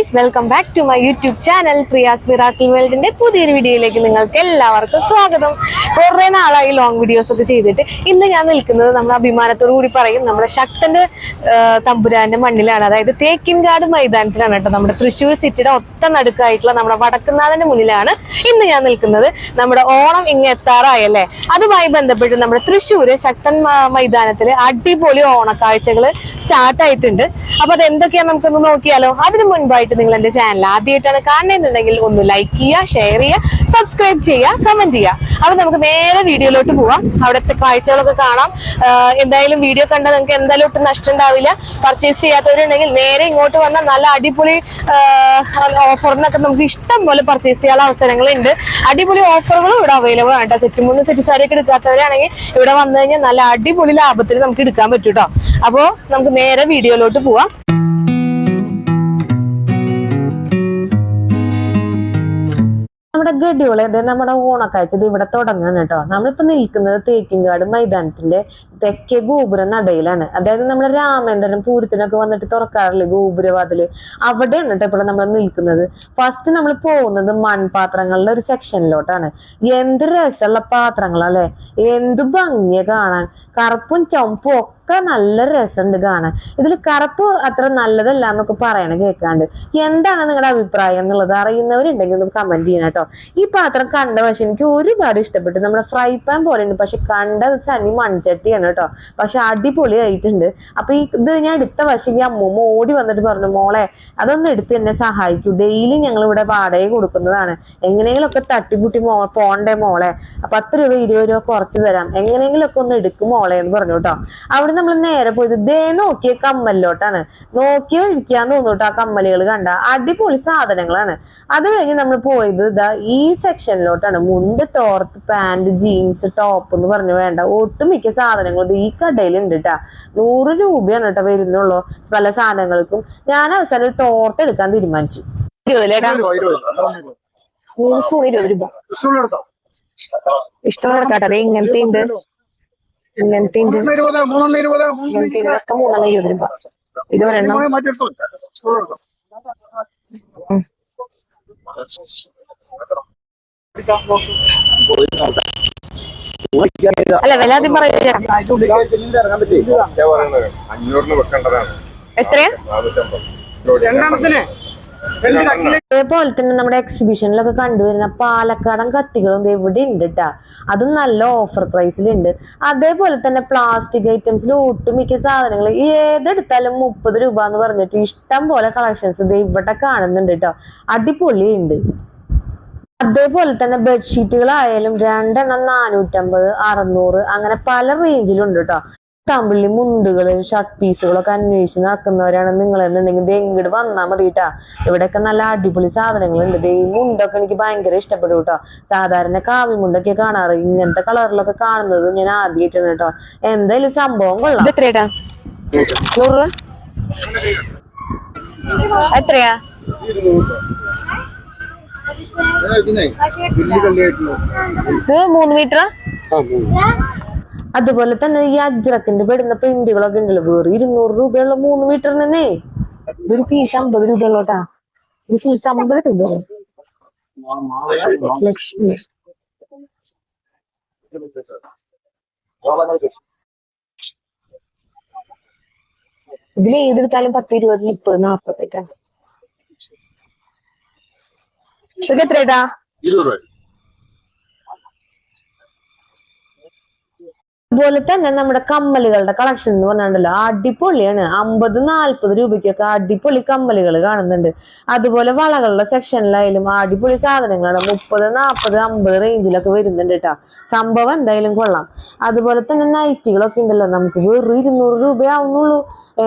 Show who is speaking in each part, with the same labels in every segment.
Speaker 1: Guys welcome back to my YouTube channel Priya's miracle വേൾഡിന്റെ പുതിയൊരു വീഡിയോയിലേക്ക് നിങ്ങൾക്ക് എല്ലാവർക്കും സ്വാഗതം. കുറേ നാളായി ലോങ് വീഡിയോസ് ഒക്കെ ചെയ്തിട്ട് ഇന്ന് ഞാൻ നിൽക്കുന്നത് നമ്മൾ അഭിമാനത്തോടു കൂടി പറയും നമ്മുടെ ശക്തന്റെ തമ്പുരാന്റെ മണ്ണിലാണ്. അതായത് തേക്കിൻകാട് മൈതാനത്തിലാണ് കേട്ടോ നമ്മുടെ തൃശ്ശൂർ സിറ്റിയുടെ ഒത്ത നടുക്കായിട്ടുള്ള നമ്മുടെ വടക്കുന്നാഥന്റെ മുന്നിലാണ് ഇന്ന് ഞാൻ നിൽക്കുന്നത്. നമ്മുടെ ഓണം ഇങ്ങ് എത്താറായല്ലേ അതുമായി ബന്ധപ്പെട്ട് നമ്മുടെ തൃശ്ശൂര് ശക്തൻ മൈതാനത്തിൽ അടിപൊളി ഓണക്കാഴ്ചകൾ സ്റ്റാർട്ട് ആയിട്ടുണ്ട്. അപ്പൊ അത് എന്തൊക്കെയാ നമുക്കൊന്ന് നോക്കിയാലോ? അതിനു മുൻപായിട്ട് നിങ്ങൾ എന്റെ ചാനൽ ആദ്യമായിട്ടാണ് കാണുന്നുണ്ടെങ്കിൽ ഒന്ന് ലൈക്ക് ചെയ്യുക ഷെയർ ചെയ്യുക സബ്സ്ക്രൈബ് ചെയ്യുക കമന്റ് ചെയ്യുക. അപ്പൊ നമുക്ക് നേരെ വീഡിയോയിലോട്ട് പോവാം. അവിടുത്തെ കാഴ്ചകളൊക്കെ കാണാം. എന്തായാലും വീഡിയോ കണ്ടാൽ നിങ്ങൾക്ക് എന്തായാലും ഒട്ടും നഷ്ടം ഉണ്ടാവില്ല. പർച്ചേസ് ചെയ്യാത്തവരുണ്ടെങ്കിൽ നേരെ ഇങ്ങോട്ട് വന്നാൽ നല്ല അടിപൊളി ഓഫറിനൊക്കെ നമുക്ക് ഇഷ്ടം പോലെ പർച്ചേസ് ചെയ്യാനുള്ള അവസരങ്ങളുണ്ട്. അടിപൊളി ഓഫറുകളും ഇവിടെ അവൈലബിൾ ആണ് കേട്ടോ. സെറ്റ് മൂന്ന് സെറ്റ് സാരി ഒക്കെ എടുക്കാത്തവരാണെങ്കിൽ ഇവിടെ വന്നു കഴിഞ്ഞാൽ നല്ല അടിപൊളി ലാഭത്തിൽ നമുക്ക് എടുക്കാൻ പറ്റൂട്ടോ കേട്ടോ. അപ്പോ നമുക്ക് നേരെ വീഡിയോയിലോട്ട് പോവാം. നമ്മുടെ അതായത് നമ്മുടെ ഓണക്കാഴ്ച ഇത് ഇവിടെ തുടങ്ങാൻ കേട്ടോ. നമ്മളിപ്പോ നിൽക്കുന്നത് തേക്കിൻകാട് മൈതാനത്തിന്റെ തെക്കേ ഗോപുര നടയിലാണ്. അതായത് നമ്മുടെ രാമേന്ദ്രൻ പൂരത്തിനൊക്കെ വന്നിട്ട് തുറക്കാറില്ലേ ഗോപുരവാതിൽ? അവിടെയാണ് കേട്ടോ ഇപ്പോൾ നമ്മൾ നിൽക്കുന്നത്. ഫസ്റ്റ് നമ്മൾ പോകുന്നത് മൺപാത്രങ്ങളുടെ ഒരു സെക്ഷനിലോട്ടാണ് എന്ത് രസമുള്ള പാത്രങ്ങളല്ലേ? എന്ത് ഭംഗിയ കാണാൻ. കറുപ്പും ചുമപ്പും ഒക്കെ നല്ല രസമുണ്ട് കാണാൻ. ഇതിൽ കറുപ്പ് അത്ര നല്ലതല്ല എന്നൊക്കെ പറയണ കേൾക്കാണ്ട് എന്താണ് നിങ്ങളുടെ അഭിപ്രായം എന്നുള്ളത് അറിയുന്നവരുണ്ടെങ്കിൽ ഒന്ന് കമന്റ് ചെയ്യണം കേട്ടോ ഈ പാത്രം കണ്ട പക്ഷെ എനിക്ക് ഒരുപാട് ഇഷ്ടപ്പെട്ടു. നമ്മുടെ ഫ്രൈ പാൻ പോലെ ഉണ്ട് പക്ഷെ കണ്ടത് സനി മൺചട്ടിയാണ് കേട്ടോ. പക്ഷെ അടിപൊളിയായിട്ടുണ്ട്. അപ്പൊ ഈ ഇത് ഞാൻ എടുത്ത വശം ഈ അമ്മൂമ്മ ഓടി വന്നിട്ട് പറഞ്ഞു മോളെ അതൊന്ന് എടുത്ത് എന്നെ സഹായിക്കൂ. ഡെയിലി ഞങ്ങൾ ഇവിടെ വാടക കൊടുക്കുന്നതാണ്. എങ്ങനെയെങ്കിലുമൊക്കെ തട്ടിപ്പുട്ടി മോ പോണ്ടേ മോളെ. പത്ത് രൂപ ഇരുപത് രൂപ കുറച്ച് തരാം. എങ്ങനെയെങ്കിലുമൊക്കെ ഒന്ന് എടുക്കും മോളെ എന്ന് പറഞ്ഞു കേട്ടോ. അവിടെ നമ്മൾ നേരെ പോയത് ദേ നോക്കിയ കമ്മലിലോട്ടാണ്. നോക്കിയോ ഇരിക്കാന്ന് തോന്നുന്നു കേട്ടോ ആ കമ്മലുകൾ കണ്ട. അടിപൊളി സാധനങ്ങളാണ്. അത് കഴിഞ്ഞ് നമ്മൾ പോയത് ഇതാ ഈ സെക്ഷനിലോട്ടാണ് മുണ്ട് തോർത്ത് പാന്റ് ജീൻസ് ടോപ്പ് എന്ന് പറഞ്ഞു വേണ്ട. ഒട്ടുമിക്ക സാധനങ്ങളും ഇത് ഈ കടയിലുണ്ട് കേട്ടാ നൂറ് രൂപയാണ് കേട്ടോ വരുന്നുള്ളൂ പല സാധനങ്ങൾക്കും. ഞാൻ അവസാനം ഒരു തോർത്ത് എടുക്കാൻ തീരുമാനിച്ചു. മൂന്ന് സ്പൂൺ ഇരുപത് രൂപ. ഇഷ്ടം കിടക്കാട്ടെ അതെ ഇങ്ങനത്തെ ഉണ്ട്. ഇങ്ങനത്തെ ഉണ്ട്. ഇതൊക്കെ മൂന്നെണ്ണം ഇരുപത് രൂപ. ഇത് ഒരെണ്ണം. ഉം. അല്ല വില ആദ്യം പറയാ
Speaker 2: അഞ്ഞൂറിന് വെക്കേണ്ടതാണ്.
Speaker 1: എത്രയാ?
Speaker 2: നാനൂറ്റമ്പത്.
Speaker 3: രണ്ടെണ്ണത്തിന്. രണ്ട് കട്ടിൽ
Speaker 1: അതേപോലെ തന്നെ നമ്മുടെ എക്സിബിഷനിലൊക്കെ കണ്ടുവരുന്ന പാലക്കാടൻ കത്തികളും ദേ ഇവിടെ ഉണ്ട് കേട്ടാ അതും നല്ല ഓഫർ പ്രൈസിലുണ്ട് അതേപോലെ തന്നെ പ്ലാസ്റ്റിക് ഐറ്റംസിൽ ഒട്ടുമിക്ക സാധനങ്ങൾ ഏതെടുത്താലും മുപ്പത് രൂപ എന്ന് പറഞ്ഞിട്ട് ഇഷ്ടം പോലെ കളക്ഷൻസ് ദേ ഇവിടെ കാണുന്നുണ്ട് കേട്ടോ അടിപൊളിയുണ്ട്. അതേപോലെ തന്നെ ബെഡ്ഷീറ്റുകളായാലും രണ്ടെണ്ണം നാനൂറ്റമ്പത് അറുന്നൂറ് അങ്ങനെ പല റേഞ്ചിലുണ്ട് കേട്ടോ തമ്പിള്ളി മുണ്ടുകൾ ഷർട്ട് പീസുകളൊക്കെ അന്വേഷിച്ച് നടക്കുന്നവരാണ് നിങ്ങൾ എന്നുണ്ടെങ്കിൽ എങ്ങോട്ട് വന്നാൽ മതി കേട്ടാ ഇവിടെയൊക്കെ നല്ല അടിപൊളി സാധനങ്ങളുണ്ട്. ഈ മുണ്ടൊക്കെ എനിക്ക് ഭയങ്കര ഇഷ്ടപ്പെടും കേട്ടോ. സാധാരണ കാവി മുണ്ടൊക്കെ കാണാറ്. ഇങ്ങനത്തെ കളറിലൊക്കെ കാണുന്നത് ഞാൻ ആദ്യമായിട്ടാണ് കേട്ടോ. എന്തായാലും സംഭവം കൊള്ളാം. എത്രയാ എത്രയാ? മൂന്ന് മീറ്റർ അതുപോലെ തന്നെ ഈ അജ്രത്തിന്റെ പെടുന്ന പ്രിന്റുകളൊക്കെ ഉണ്ടല്ലോ. വേറെ ഇരുന്നൂറ് രൂപയുള്ള മൂന്ന് മീറ്ററിനെ ഒരു പീസ് അമ്പത് രൂപയുള്ളോട്ടാ ഒരു പീസ് അമ്പത് രൂപ. ലക്ഷ്മി. ഇതിൽ ഏതെടുത്താലും പത്ത് ഇരുപത് മുപ്പത് നാപ്പത്തെട്ടാ ഇതൊക്കെ എത്രയാട്ടാ അതുപോലെ തന്നെ നമ്മുടെ കമ്മലുകളുടെ കളക്ഷൻ എന്ന് പറഞ്ഞാണ്ടല്ലോ അടിപൊളിയാണ്. അമ്പത് നാല്പത് രൂപയ്ക്കൊക്കെ അടിപൊളി കമ്മലുകൾ കാണുന്നുണ്ട്. അതുപോലെ വളകളുടെ സെക്ഷനിലായാലും അടിപൊളി സാധനങ്ങളാണ്. മുപ്പത് നാൽപ്പത് അമ്പത് റേഞ്ചിലൊക്കെ വരുന്നുണ്ട് കേട്ടോ. സംഭവം എന്തായാലും കൊള്ളാം. അതുപോലെ തന്നെ നൈറ്റികളൊക്കെ ഉണ്ടല്ലോ. നമുക്ക് വെറും ഇരുന്നൂറ് രൂപയാവുന്നുള്ളൂ.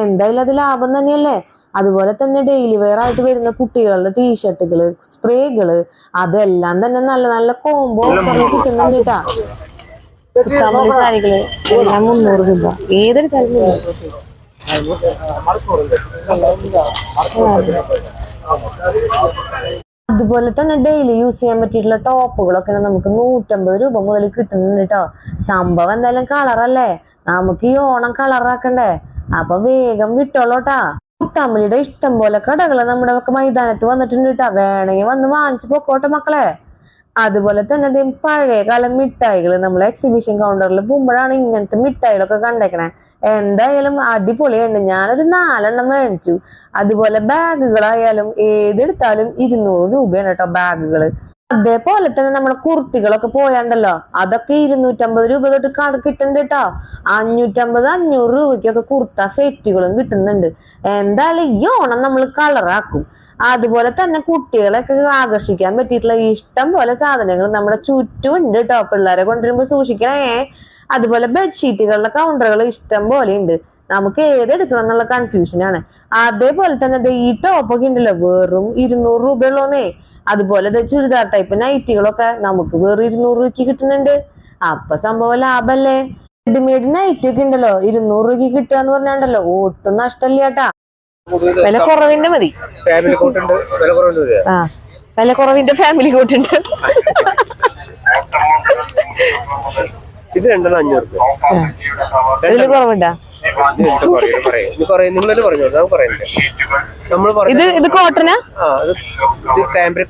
Speaker 1: എന്തായാലും അത് ലാഭം തന്നെയല്ലേ? അതുപോലെ തന്നെ ഡെയിലി വെയർ ആയിട്ട് വരുന്ന കുട്ടികളുടെ ടീഷർട്ടുകൾ സ്പ്രേകൾ അതെല്ലാം തന്നെ നല്ല നല്ല കോംബോ കിട്ടുന്നുണ്ട് കേട്ടാ കമ്പിളി സാരികൾ എല്ലാം മുന്നൂറ് രൂപ. ഏതെടുത്താലും മുന്നൂറ്. അതുപോലെ തന്നെ ഡെയിലി യൂസ് ചെയ്യാൻ പറ്റിയിട്ടുള്ള ടോപ്പുകളൊക്കെ നമുക്ക് നൂറ്റമ്പത് രൂപ മുതൽ കിട്ടുന്നുണ്ട് കേട്ടോ സംഭവം എന്തായാലും കളറല്ലേ നമുക്ക് ഈ ഓണം കളറാക്കണ്ടേ അപ്പൊ വേഗം വിട്ടോളൂട്ടാ തമിഴിയുടെ ഇഷ്ടം പോലെ കടകൾ നമ്മുടെ മൈതാനത്ത് വന്നിട്ടുണ്ട് കേട്ടാ. വേണമെങ്കിൽ വന്ന് വാങ്ങിച്ചു പൊക്കോട്ടെ മക്കളെ. അതുപോലെ തന്നെ അതേ പഴയ കാലം മിഠായികൾ നമ്മൾ എക്സിബിഷൻ കൗണ്ടറിൽ പോകുമ്പോഴാണ് ഇങ്ങനത്തെ മിഠായികളൊക്കെ കണ്ടേക്കണേ. എന്തായാലും അടിപൊളിയുണ്ട് ഞാനൊരു നാലെണ്ണം മേടിച്ചു. അതുപോലെ ബാഗുകളായാലും ഏതെടുത്താലും ഇരുന്നൂറ് രൂപയാണ് കേട്ടോ ബാഗുകൾ അതേപോലെ തന്നെ നമ്മളെ കുർത്തികളൊക്കെ പോയാണ്ടല്ലോ. അതൊക്കെ ഇരുന്നൂറ്റമ്പത് രൂപ തൊട്ട് കട കിട്ടുന്നുണ്ട് കേട്ടോ അഞ്ഞൂറ്റമ്പത് അഞ്ഞൂറ് രൂപയ്ക്കൊക്കെ കുർത്ത സെറ്റുകളും കിട്ടുന്നുണ്ട്. എന്തായാലും ഈ ഓണം നമ്മൾ കളറാക്കും. അതുപോലെ തന്നെ കുട്ടികളെയൊക്കെ ആകർഷിക്കാൻ പറ്റിയിട്ടുള്ള ഇഷ്ടം പോലെ സാധനങ്ങൾ നമ്മുടെ ചുറ്റും ഉണ്ട് കേട്ടോ പിള്ളേരെ കൊണ്ടുവരുമ്പോ സൂക്ഷിക്കണേ. അതുപോലെ ബെഡ്ഷീറ്റുകളുടെ കൗണ്ടറുകൾ ഇഷ്ടം പോലെ ഉണ്ട്. നമുക്ക് ഏതെടുക്കണം എന്നുള്ള കൺഫ്യൂഷനാണ് അതേപോലെ തന്നെ ഈ ടോപ്പൊക്കെ ഉണ്ടല്ലോ വെറും ഇരുന്നൂറ് രൂപയുള്ളൂന്നേ. അതുപോലെ ചുരിദാർ ടൈപ്പ് നൈറ്റികളൊക്കെ നമുക്ക് വെറും ഇരുന്നൂറ് രൂപയ്ക്ക് കിട്ടുന്നുണ്ട്. അപ്പൊ സംഭവം ലാഭല്ലേ? റെഡിമെയ്ഡ് നൈറ്റ് ഒക്കെ ഉണ്ടല്ലോ ഇരുന്നൂറ് രൂപയ്ക്ക് കിട്ടുക എന്ന് പറഞ്ഞാണ്ടല്ലോ ഒട്ടും നഷ്ടമില്ല കേട്ടാ വില കുറവിന്റെ മതി. ആ വില കുറവിന്റെ ഫാമിലി കൂട്ടുണ്ട്
Speaker 4: ഇത് രണ്ടെണ്ണം അഞ്ഞൂറ്
Speaker 1: ഇതിൽ കുറവുണ്ടാ?
Speaker 4: നിങ്ങളല്ലേ പറഞ്ഞു ഞാൻ പറയുന്നില്ല നമ്മൾ
Speaker 1: ഇത് ഇത് കോട്ടനാ?
Speaker 4: ആ ഇത്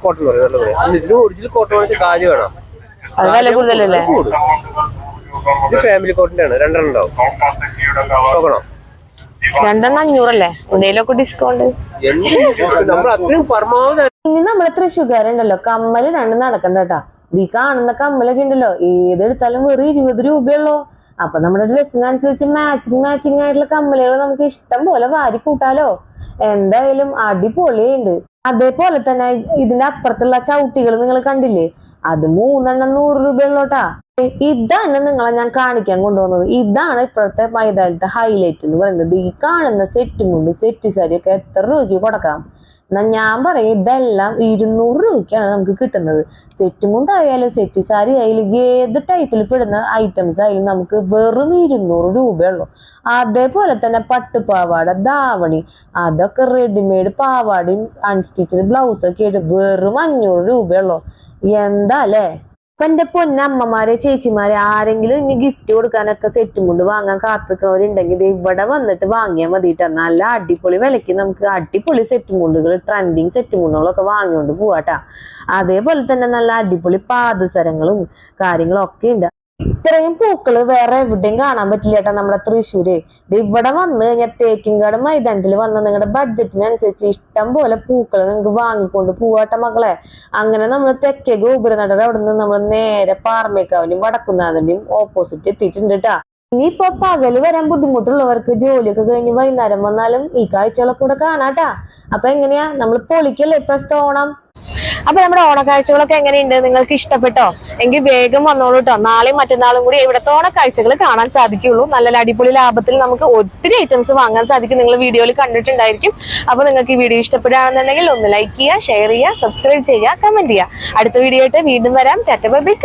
Speaker 4: കോട്ടൺ പറയും ഇതിന് ഒറിജിനൽ കോട്ടൺ വേണ്ടി കാജ് വേണം.
Speaker 1: അത് വില കൂടുതലല്ലേ?
Speaker 4: അത് കൂടും ഇത് ഫാമിലി കോട്ടന്റെ ആണ് രണ്ടെണ്ണം ഉണ്ടാവും. നോക്കണം
Speaker 1: രണ്ടെണ്ണം അഞ്ഞൂറല്ലേ? എന്തെങ്കിലുമൊക്കെ ഡിസ്കൗണ്ട്
Speaker 4: നമ്മൾ അത്രയും പരമാവധി
Speaker 1: ഇനി നമ്മളെ തൃശ്ശൂക്കാരുണ്ടല്ലോ കമ്മൽ രണ്ട് നടക്കണ്ട കേട്ടാ. ഈ കാണുന്ന കമ്മലൊക്കെ ഉണ്ടല്ലോ ഏതെടുത്താലും വെറും ഇരുപത് രൂപയുള്ളൂ അപ്പൊ നമ്മുടെ ഡ്രസ്സിനനുസരിച്ച് മാച്ചിങ് മാച്ചിങ് ആയിട്ടുള്ള കമ്മലുകൾ നമുക്ക് ഇഷ്ടം പോലെ വാരി കൂട്ടാലോ. എന്തായാലും അടിപൊളിയുണ്ട്. അതേപോലെ തന്നെ ഇതിന്റെ അപ്പുറത്തുള്ള ചവിട്ടികൾ നിങ്ങൾ കണ്ടില്ലേ? അത് മൂന്നെണ്ണം നൂറ് രൂപയുള്ളോട്ടാ. ഇതാണ് നിങ്ങളെ ഞാൻ കാണിക്കാൻ കൊണ്ടുവന്നത്. ഇതാണ് ഇപ്പോഴത്തെ മൈതാനത്തെ ഹൈലൈറ്റ് എന്ന് പറയുന്നത്. ഈ കാണുന്ന സെറ്റും കൊണ്ട് സെറ്റ് സാരി ഒക്കെ എത്ര രൂപയ്ക്ക് കൊടുക്കാം? എന്നാ ഞാൻ പറയും ഇതെല്ലാം ഇരുന്നൂറ് രൂപയ്ക്കാണ് നമുക്ക് കിട്ടുന്നത്. സെറ്റ് മുണ്ടായാലും സെറ്റ് സാരി ആയാലും ഏത് ടൈപ്പിൽ പെടുന്ന ഐറ്റംസ് ആയാലും നമുക്ക് വെറും ഇരുന്നൂറ് രൂപയുള്ളൂ അതേപോലെ തന്നെ പട്ടുപാവാട ധാവണി അതൊക്കെ റെഡിമെയ്ഡ് പാവാടയും അൺസ്റ്റിച്ചഡ് ബ്ലൗസൊക്കെ ആയിട്ട് വെറും അഞ്ഞൂറ് രൂപയുള്ളൂ എന്താ അല്ലേ? ഇപ്പൊ എന്റെ പൊന്നമ്മമാരെ ചേച്ചിമാരെ ആരെങ്കിലും ഇനി ഗിഫ്റ്റ് കൊടുക്കാനൊക്കെ സെറ്റും കൊണ്ട് വാങ്ങാൻ കാത്തിക്കണവരുണ്ടെങ്കിൽ ഇത് ഇവിടെ വന്നിട്ട് വാങ്ങിയാൽ മതിയിട്ട് നല്ല അടിപൊളി വിലയ്ക്ക് നമുക്ക് അടിപൊളി സെറ്റും കൊണ്ടുകൾ ട്രെൻഡിങ് സെറ്റും കൊണ്ടുകളൊക്കെ വാങ്ങിക്കൊണ്ട് പോവാട്ടാ. അതേപോലെ തന്നെ നല്ല അടിപൊളി പാദസരങ്ങളും കാര്യങ്ങളും ഒക്കെ ഉണ്ട്. ഇത്രയും പൂക്കൾ വേറെ എവിടെയും കാണാൻ പറ്റില്ല കേട്ടോ നമ്മുടെ തൃശ്ശൂര്. ഇത് ഇവിടെ വന്ന് കഴിഞ്ഞാൽ തേക്കിങ്കാട് മൈതാനത്തിൽ വന്ന് നിങ്ങളുടെ ബഡ്ജറ്റിനനുസരിച്ച് ഇഷ്ടം പോലെ പൂക്കൾ നിങ്ങൾക്ക് വാങ്ങിക്കൊണ്ട് പോവാട്ട മക്കളെ. അങ്ങനെ നമ്മൾ തെക്കേ ഗോപുരനടർ അവിടെ നിന്ന് നമ്മൾ നേരെ പാർമേക്കാവിന്റെയും വടക്കുന്നാഥന്റെയും ഓപ്പോസിറ്റ് എത്തിയിട്ടുണ്ട് കേട്ടാ ഇനിയിപ്പോ പകൽ വരാൻ ബുദ്ധിമുട്ടുള്ളവർക്ക് ജോലിയൊക്കെ കഴിഞ്ഞ് വൈകുന്നേരം വന്നാലും ഈ കാഴ്ചകളൊക്കെ ഇവിടെ കാണാട്ടാ അപ്പൊ എങ്ങനെയാ? നമ്മൾ പൊളിക്കല്ലേ ഇപ്രാവശ്യത്തെ ഓണം? അപ്പൊ നമ്മുടെ ഓണക്കാഴ്ചകളൊക്കെ എങ്ങനെയുണ്ട്? നിങ്ങൾക്ക് ഇഷ്ടപ്പെട്ടോ? എങ്കിൽ വേഗം വന്നോളൂ കേട്ടോ നാളെയും മറ്റന്നാളും കൂടി ഇവിടുത്തെ ഓണക്കാഴ്ചകൾ കാണാൻ സാധിക്കുള്ളൂ. നല്ല അടിപൊളി ലാഭത്തിൽ നമുക്ക് ഒത്തിരി ഐറ്റംസ് വാങ്ങാൻ സാധിക്കും. നിങ്ങൾ വീഡിയോയിൽ കണ്ടിട്ടുണ്ടായിരിക്കും. അപ്പൊ നിങ്ങൾക്ക് ഈ വീഡിയോ ഇഷ്ടപ്പെടുകയാണെന്നുണ്ടെങ്കിൽ ഒന്ന് ലൈക്ക് ചെയ്യുക ഷെയർ ചെയ്യുക സബ്സ്ക്രൈബ് ചെയ്യുക കമന്റ് ചെയ്യുക. അടുത്ത വീഡിയോ ആയിട്ട് വീണ്ടും വരാം. Tata bye bye